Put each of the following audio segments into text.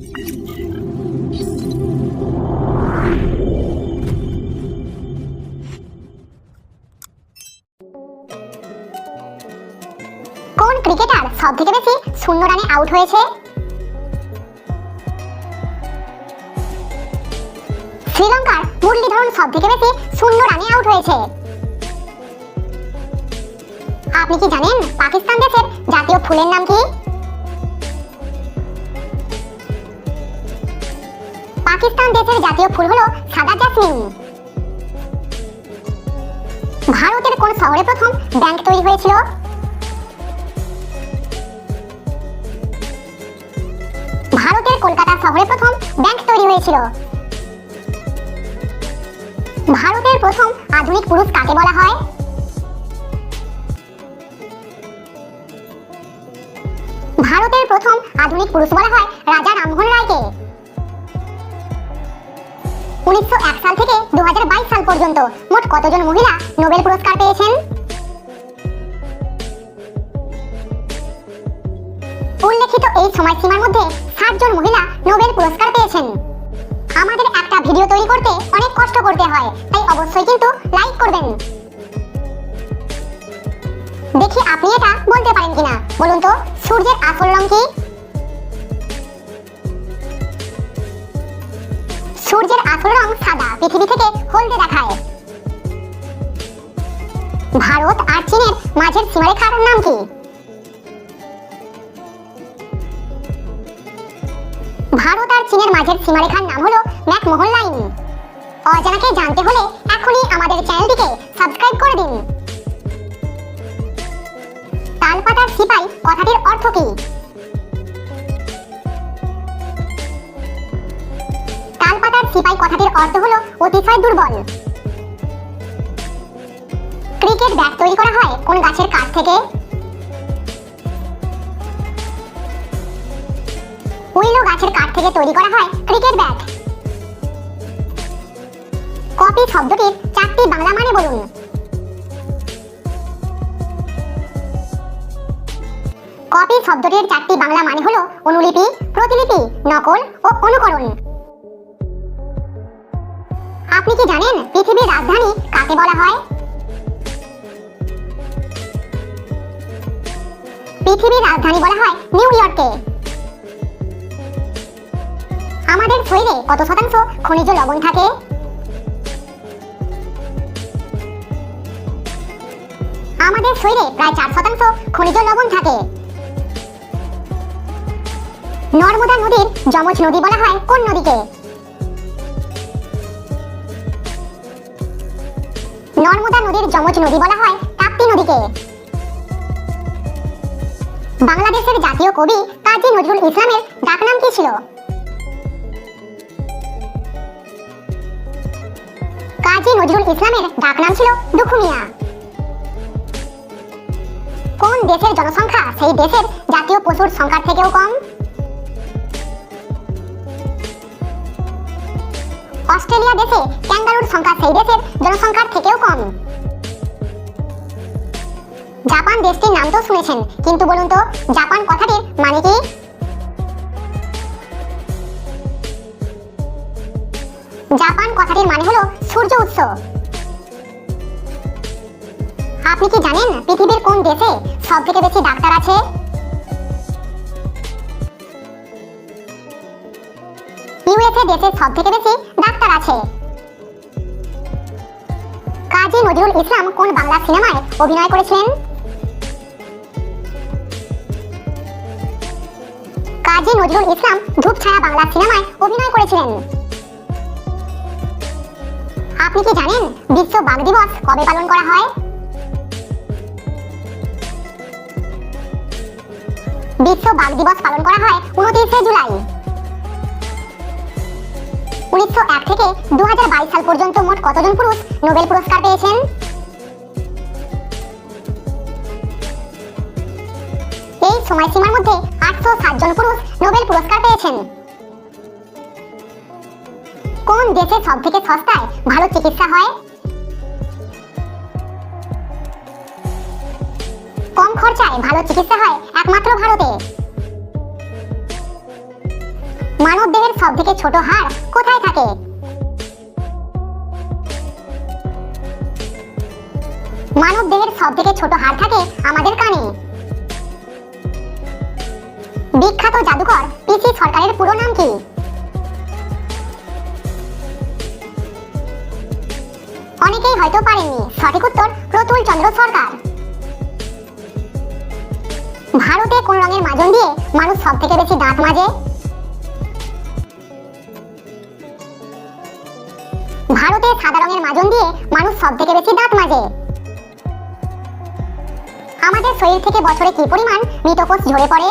কোন ক্রিকেটার সব থেকে বেশি শূন্য রানে আউট হয়েছে? শ্রীলঙ্কার মুরলীধরন সব থেকে বেশি শূন্য রানে আউট হয়েছে। আপনি কি জানেন পাকিস্তান দেশের জাতীয় ফুলের নাম কি? পাকিস্তান দেশের জাতীয় ফুল হলো সাদা জাসমিন ভারতের কোন শহরে প্রথম ব্যাংক তৈরি হয়েছিল? ভারতের কলকাতা শহরে প্রথম ব্যাংক তৈরি হয়েছিল। ভারতের প্রথম আধুনিক পুরুষ কাকে বলা হয়? ভারতের প্রথম আধুনিক পুরুষ বলা হয় রাজা রামমোহন উনিশশো এক সাল থেকে দু সাল পর্যন্ত মোট কতজন মহিলা নোবেল পুরস্কার পেয়েছেন? উল্লেখিত এই সময়সীমার মধ্যে ষাট জন মহিলা নোবেল পুরস্কার পেয়েছেন। আমাদের একটা ভিডিও তৈরি করতে অনেক কষ্ট করতে হয়, তাই অবশ্যই কিন্তু লাইক করবেন। দেখি আপনি এটা বলতে পারেন কিনা। বলুন তো, সূর্যের আসল রং কি? সূর্যের আসল রং সাদা। পৃথিবী থেকে হলদে দেখায়। ভারত আর চীনের মাঝের সীমারেখার নাম কি? ভারত আর চীনের মাঝের সীমারেখার নাম হলো ম্যাকমোহন লাইন। অজানাকে জানতে হলে এখনই আমাদের চ্যানেলটিকে সাবস্ক্রাইব করে দিন। তালপাতার সিপাই কথাটির অর্থ কি? সিপাই কথাটির অর্থ হলো অতিশয় দুর্বল। ক্রিকেট ব্যাট তৈরি করা হয় কোন গাছের কাঠ থেকে? উইলো গাছের কাঠ থেকে তৈরি করা হয় ক্রিকেট ব্যাট। কপি শব্দটির চারটি বাংলা মানে বলুন। কপি শব্দটির চারটি বাংলা মানে হলো অনুলিপি, প্রতিলিপি, নকল ও অনুকরণ। আপনি কি জানেন পৃথিবীর রাজধানী কাকে বলা হয়? পৃথিবীর রাজধানী বলা হয় নিউ ইয়র্ককে আমাদের শরীরে কত শতাংশ খনিজ লবণ থাকে? আমাদের শরীরে প্রায় চার শতাংশ খনিজ লবণ থাকে। নর্মদা নদীর যমজ নদী বলা হয় কোন নদীকে? নর্মদা নদীর যমজ নদী বলা হয় তাপ্তি নদীকে। বাংলাদেশের জাতীয় কবি কাজী নজরুল ইসলামের ডাকনাম কি ছিল? কাজী নজরুল ইসলামের ডাকনাম ছিল দুখু মিয়া কোন দেশের জনসংখ্যা সেই দেশের জাতীয় পশুর সংখ্যার থেকেও কম? অস্ট্রেলিয়া দেশে ক্যাঙ্গারুর সংখ্যা সেই দেশের জনসংখ্যার থেকেও কম। জাপান দেশটির নাম তো শুনেছেন, কিন্তু বলুন তো, জাপান কথাটির মানে কি? জাপান কথাটির মানে হলো সূর্য উৎস। আপনি কি জানেন পৃথিবীর কোন দেশে সব থেকে বেশি ডাক্তার আছে? ইউএসএ দেশে সব থেকে বেশি ডাক্তার আছে। কাজী নজরুল ইসলাম কোন বাংলা সিনেমায় অভিনয় করেছিলেন? কাজী নজরুল ইসলাম ধূপছায়া বাংলা সিনেমায় অভিনয় করেছিলেন। আপনি কি জানেন বিশ্ব বাঘ দিবস কবে পালন করা হয়? বিশ্ব বাঘ দিবস পালন করা হয় উনত্রিশে জুলাই। উনিশশো এক থেকে দু সাল পর্যন্ত মোট কতজন পুরুষ নোবেল পুরস্কার পেয়েছেন? এই সময়সীমার মধ্যে আটশো জন পুরুষ নোবেল পুরস্কার পেয়েছেন। কোন দেশে সব থেকে সস্তায় ভালো চিকিৎসা হয়? কম খরচায় ভালো চিকিৎসা হয় একমাত্র ভারতে। মানব দেহের সব থেকে ছোট হাড় কোথায় থাকে? মানব দেহের সব থেকে ছোট হাড় থাকে আমাদের কানে। বিখ্যাত জাদুকর পিসি সরকারের পুরো নাম কি? অনেকেই হয়তো পারেননি, সঠিক উত্তর প্রতুল চন্দ্র সরকার। ভারতে কোন রঙের মাজন দিয়ে মানুষ সব থেকে বেশি দাঁত মাজে? ভারতে সাদা রঙের মাজন দিয়ে মানুষ সব থেকে বেশি দাঁত মাজে। আমাদের শরীর থেকে বছরে কি পরিমাণ মৃতকোষ ঝরে পড়ে?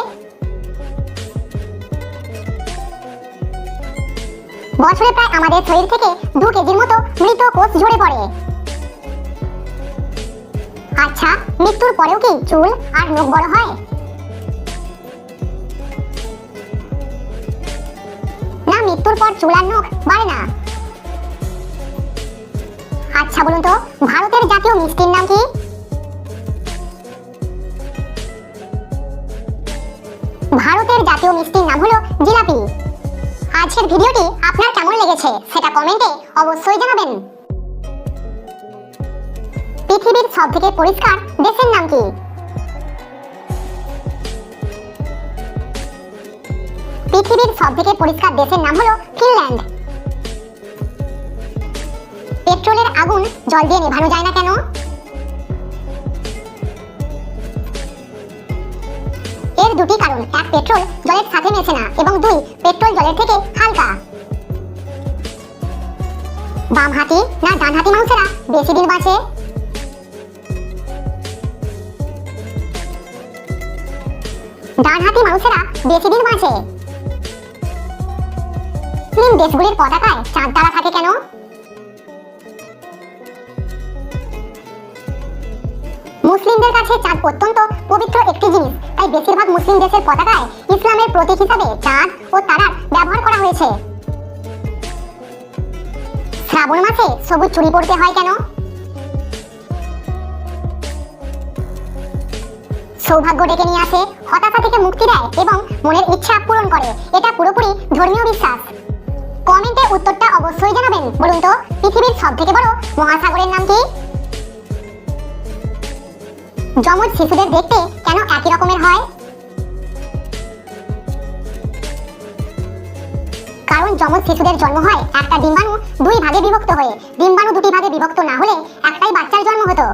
বছরে প্রায় আমাদের শরীর থেকে দু কেজির মতো মৃত কোষ ঝরে পড়ে। আচ্ছা মৃত্যুর পরেও কি চুল আর নখ বড় হয়? না, মৃত্যুর পর চুল আর নখ বাড়ে না। আচ্ছা বলুন তো, ভারতের জাতীয় মিষ্টির নাম কি? ভারতের জাতীয় মিষ্টির নাম হলো জিলাপি। আজকের ভিডিওটি আপনার কেমন লেগেছে সেটা কমেন্টে অবশ্যই জানাবেন। পৃথিবীর সব থেকে পরিষ্কার দেশের নাম কি? পৃথিবীর সব থেকে পরিষ্কার দেশের নাম হলো ফিনল্যান্ড। পেট্রোলের আগুন জল দিয়ে নেভানো যায় না কেন? এর দুটি কারণ। এক, পেট্রোল জলের সাথে মেশে না এবং দুই, পেট্রোল জলের থেকে হালকা। বাম হাতি না ডান হাতি মানুষেরা বেশি দিন বাঁচে? ডান হাতি মানুষেরা বেশি দিন বাঁচে? মুসলিম দেশগুলির পতাকায় চাঁদ তারা থাকে কেন? মুসলিমদের কাছে চাঁদ অত্যন্ত পবিত্র একটি জিনিস। তাই বেশিরভাগ মুসলিম দেশের পতাকায় ইসলামের প্রতীক হিসাবে চাঁদ ও তারার ব্যবহার করা হয়েছে। শ্রাবণ মাসে সবুজ চুরি পড়তে হয় কেন? সৌভাগ্য ডেকে নিয়ে আসে, হতাশা থেকে মুক্তি দেয় এবং মনের ইচ্ছা পূরণ করে। এটা পুরোপুরি ধর্মীয় বিশ্বাস। কমেন্টে উত্তরটা অবশ্যই জানাবেন, বলুন তো, পৃথিবীর সব থেকে বড় মহাসাগরের নাম কি? যমজ শিশুদের দেখতে কেন একই রকমের হয়? কারণ যমজ শিশুদের জন্ম হয় একটা ডিম্বাণু দুই ভাগে বিভক্ত হয়ে। ডিম্বাণু দুটি ভাগে বিভক্ত না হলে একটাই বাচ্চার জন্ম হতো।